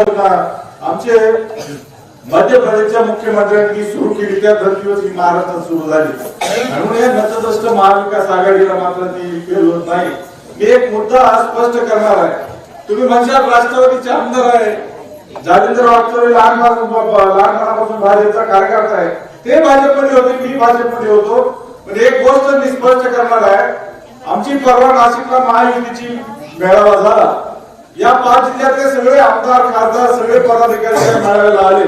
आमचे मध्य प्रदेशच्या मुख्यमंत्र्यांनी सुरू केली त्या धर्तीवर ही महाराष्ट्रात सुरू झाली. म्हणून या नतद्रष्ट महाविकास आघाडीला मात्र ती फेल होत नाही. मी एक मुद्दा आज स्पष्ट करणार आहे. तुम्ही म्हणशाल राष्ट्रवादीचे आमदार आहे. जालिंदर वागचौरे लहानपणापासून लहानपणापासून भाजपचा कार्यकर्ता आहे. ते भाजपमध्ये होते मी भाजपमध्ये होतो. पण एक गोष्ट मी स्पष्ट करणार आहे. आमची परवा नाशिकला महायुतीची मेळावा झाला. या पाच जिल्ह्यातले सगळे आमदार खासदार सगळे पदाधिकारी त्या मेळाव्याला आले.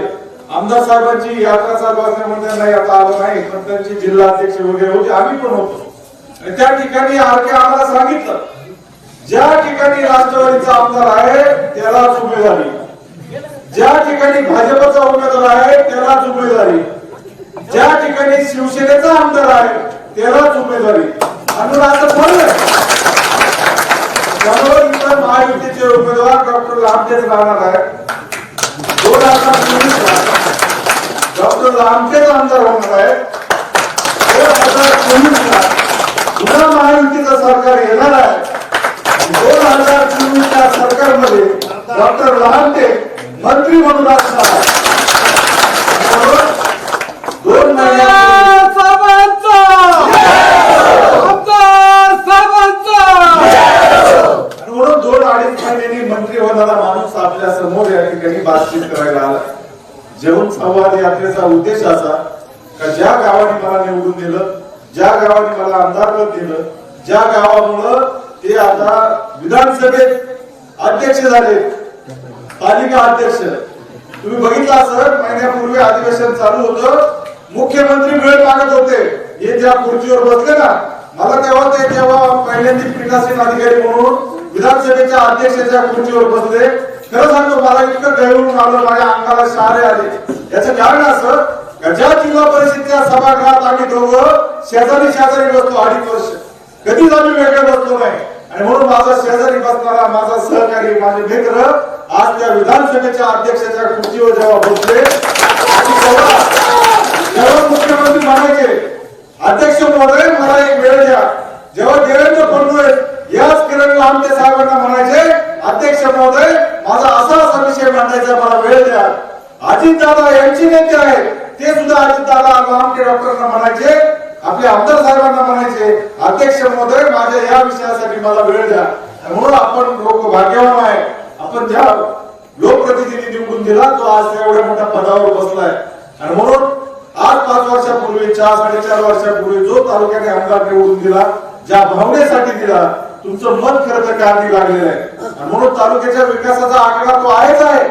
आमदार साहेबांची यात्रा चालू असल्यामुळे त्यांना यात्रा आलं नाही. पण त्यांचे जिल्हा अध्यक्ष वगैरे होते. आम्ही पण होतो. आणि त्या ठिकाणी आरके आम्हाला सांगितलं ज्या ठिकाणी राष्ट्रवादीचा आमदार आहे त्यालाच उमेदवारी ज्या ठिकाणी भाजपचा उमेदवार आहे त्यालाच उमेदवारी ज्या ठिकाणी शिवसेनेचा आमदार आहे त्यालाच उमेदवारी म्हणून असं बोललंय त्यामुळे इतर महायुतीचे उमेदवार डॉक्टर लामटेच राहणार आहे. दोन हजार डॉक्टर लामटेच आमदार होणार आहे. दोन हजार चोवीस पुन्हा महायुतीचं सरकार येणार आहे. दोन हजार चोवीसच्या सरकारमध्ये डॉक्टर लहानटे मंत्री म्हणून असणार आहे. त्यामुळं दोन महिन्यात आणि म्हणून दोन अडीच महिन्यांनी मंत्री होणारा माणूस आपल्यासमोर या ठिकाणी बातचीत करायला आला. जेवण संवाद यात्रेचा उद्देश असा का ज्या गावाने मला निवडून दिलं ज्या गावाने मला आमदारपद दिलं ज्या गावामुळं ते आता विधानसभेत अध्यक्ष झाले पालिका अध्यक्ष. तुम्ही बघितला सर महिन्यापूर्वी अधिवेशन चालू होतं मुख्यमंत्री वेळ मागत होते. हे त्या खुर्चीवर बसले ना? मला तेव्हा ते तेव्हा पहिल्यांदा पीठासीन अधिकारी म्हणून विधानसभेच्या अध्यक्षाच्या खुर्चीवर बसले. खरं सांगतो मला इतकं गळून आलं माझ्या अंगाला शहारे आले. याचं कारण असं का ज्या जिल्हा परिषदेच्या सभागृहात आम्ही दोघं शेजारी शेजारी बसतो अडीच वर्ष. कधीच आम्ही वेगळे बसलो नाही. आणि म्हणून माझा शेजारी बसणारा माझा सहकारी माझे मित्र आज त्या विधानसभेच्या अध्यक्षाच्या खुर्चीवर जेव्हा बसले तेव्हा मुख्यमंत्री म्हणायचे अध्यक्ष महोदय मला एक वेळ द्या. जेव्हा देवेंद्र फडणवीस याच किरण लामटे साहेबांना म्हणायचे अध्यक्ष महोदय माझा असा असा विषय मांडायचा मला वेळ द्या. अजित दादा यांची नेते आहेत. ते सुद्धा अजित दादा लामटे डॉक्टरांना म्हणायचे आपले आमदार साहेबांना म्हणायचे अध्यक्ष महोदय माझ्या या विषयासाठी मला वेळ द्या. म्हणून आपण लोक भाग्यवान आहे. आपण ज्या लोकप्रतिनिधी निवडून दिला तो आज एवढ्या मोठ्या पदावर बसलाय. आणि म्हणून आज पाच वर्षापूर्वी चार साडेचार वर्षापूर्वी जो तालुक्याने आमदार निवडून दिला ज्या भावनेसाठी दिला तुमचं मन खरं तर कारणी लागलेलं आहे. म्हणून तालुक्याच्या विकासाचा आकडा तो आहेच आहे.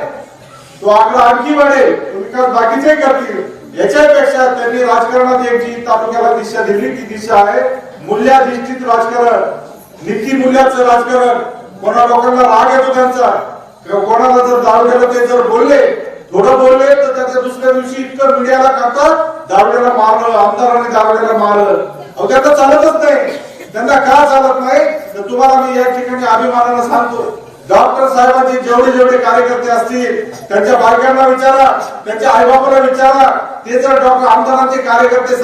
तो आकडा आणखी वाढेल. विकास बाकीचे करतील. याच्यापेक्षा त्यांनी राजकारणात एक जी तालुक्याला दिशा दिली ती दिशा आहे मूल्याधिष्ठित राजकारण. नीती मूल्याचं राजकारण. कोणा लोकांना राग येतो त्यांचा. किंवा कोणाला जर दावड्याला ते जर बोलले थोडं बोलले तर त्याच्या दुसऱ्या दिवशी इतकं मीडियाला करतात दावड्याला मारलं आमदारांनी दावड्याला मारलं. अहो त्यांना चालतच नाही. त्यांना का चालत नाही? तर तुम्हाला मी या ठिकाणी अभिमानानं सांगतो. डॉक्टर साहेबांचे जेवढे जेवढे कार्यकर्ते असतील त्यांच्या बायकांना विचारा त्यांच्या आईबापाला विचारा. ते जर डॉक्टर आमदारांचे कार्यकर्ते